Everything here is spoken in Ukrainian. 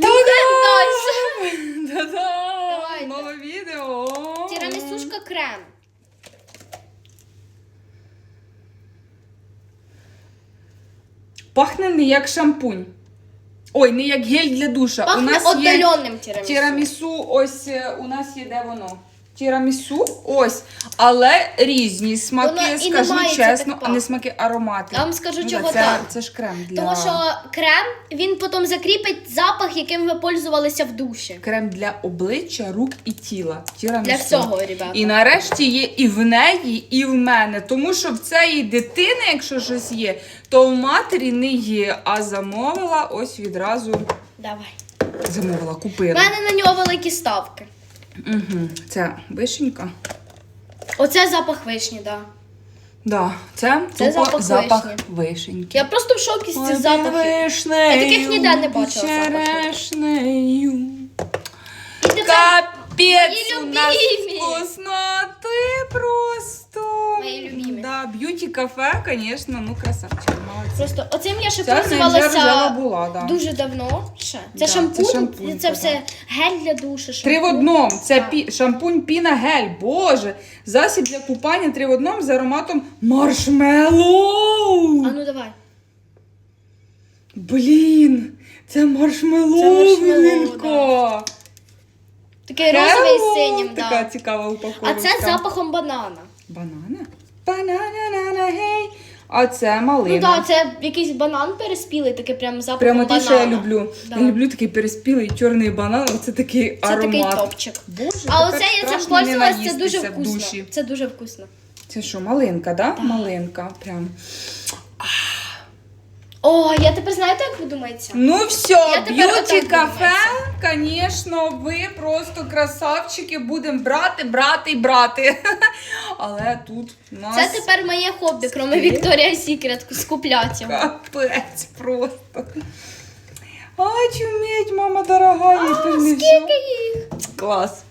Та-дам! Та-дам! Давайте. Нове відео! Тірамісушка крем. Пахне не як шампунь. Ой, не як гель для душа. у Пахне нас є тірамісу. тірамісу, ось е, у нас є де воно. Тірамісу, ось, але різні смаки, Воно і скажу має це чесно, а не смаки аромати. Я вам скажу, Ну, чого це, так. Це ж крем для Тому що крем він потім закріпить запах, яким ви пользувалися в душі. крем для обличчя, рук і тіла. Тірамісу. Для всього, ребята. І нарешті є і в неї, і в мене. Тому що в цієї дитини, якщо щось є, то в матері не є. А замовила ось відразу. Давай. Замовила, У купила. мене на нього великі ставки. Угу. Це вишенька. Оце запах вишні, так. Да. Да, це, Це тупо запах запах, вишні. вишеньки. Я просто в шокі з цих запахів. Я таких ніде не бачила запахів. Капець у нас любимі. Да, кафе, звісно, ну красавчик, молодець. просто оцим я ще Ця пользувалася була, да. дуже давно. Ще. Це Да, це шампунь, це, шампунь, це да. все гель для душу. Три в одному. Це Так. пі... шампунь піна гель. Боже. Засіб для купання три в одному з ароматом маршмеллоу. А ну давай. Блін, це маршмеллоу, Це маршмеллоу. Такий розовий з Hello! синім, Така да. цікава А це з запахом банана. Банана? Банана, гей. А це малина. Ну так, це якийсь банан переспілий, такий прям запахом Прямо те, банана. що я люблю. Да. Я люблю такий переспілий чорний банан. Оце такий Це аромат. такий топчик. Боже, А тепер оце я цим страшно не пользувалась, це наїстися дуже в вкусно. душі. Це дуже вкусно. Це що, малинка, да? Малинка. Прям. О, я тепер знаєте, як ви думаєте? Ну все, Я тепер б'юті отак кафе, звісно, ви просто красавчики. Будемо брати, брати і брати. Але тут у нас Це тепер моє хобі, крім Вікторія Сікрет, скупляти його. капець просто. А, чуміть, мама дорога, а, ж не Скільки їх? Клас.